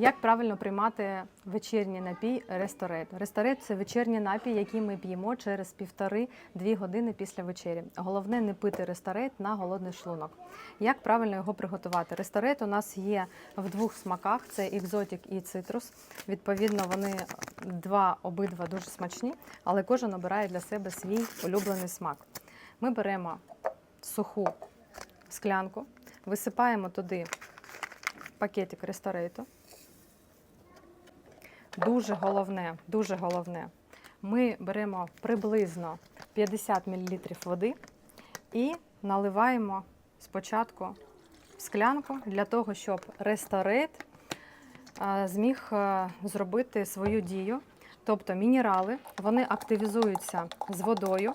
Як правильно приймати вечірній напій ресторет? Ресторет це вечірній напій, який ми п'ємо через півтори-дві години після вечері. Головне не пити ресторет на голодний шлунок. Як правильно його приготувати? Ресторет у нас є в двох смаках: це екзотік і цитрус. Відповідно, вони два обидва дуже смачні, але кожен обирає для себе свій улюблений смак. Ми беремо суху склянку, висипаємо туди пакетик ресторету. Дуже головне, дуже головне. Ми беремо приблизно 50 мл води і наливаємо спочатку в склянку для того, щоб ресторет а, зміг зробити свою дію. Тобто мінерали вони активізуються з водою.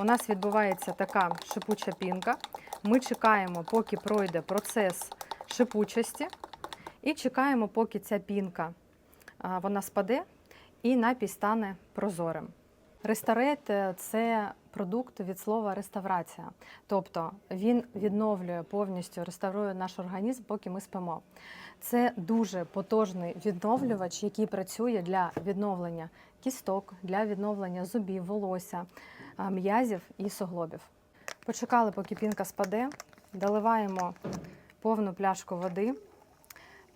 У нас відбувається така шипуча пінка. Ми чекаємо, поки пройде процес шипучості, і чекаємо, поки ця пінка вона спаде і напій стане прозорим. Ресторет е, це продукт від слова реставрація, тобто він відновлює повністю реставрує наш організм, поки ми спимо. Це дуже потужний відновлювач, який працює для відновлення кісток, для відновлення зубів, волосся, м'язів і суглобів. Почекали, поки пінка спаде, доливаємо повну пляшку води.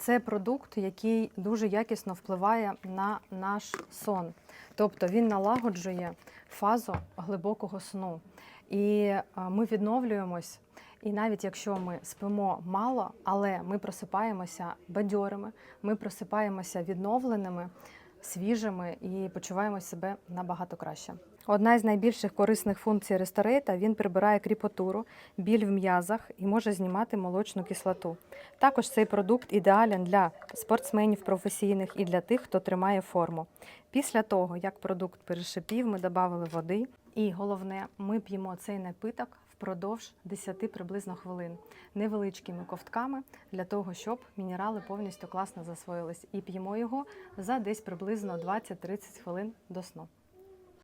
Це продукт, який дуже якісно впливає на наш сон. Тобто він налагоджує фазу глибокого сну. І ми відновлюємось. І навіть якщо ми спимо мало, але ми просипаємося бадьорими, ми просипаємося відновленими, свіжими і почуваємо себе набагато краще. Одна із найбільших корисних функцій ресторейта він прибирає кріпотуру, біль в м'язах і може знімати молочну кислоту. Також цей продукт ідеален для спортсменів професійних і для тих, хто тримає форму. Після того, як продукт перешипів, ми додали води. І головне, ми п'ємо цей напиток впродовж 10 приблизно хвилин невеличкими ковтками для того, щоб мінерали повністю класно засвоїлись. І п'ємо його за десь приблизно 20-30 хвилин до сну.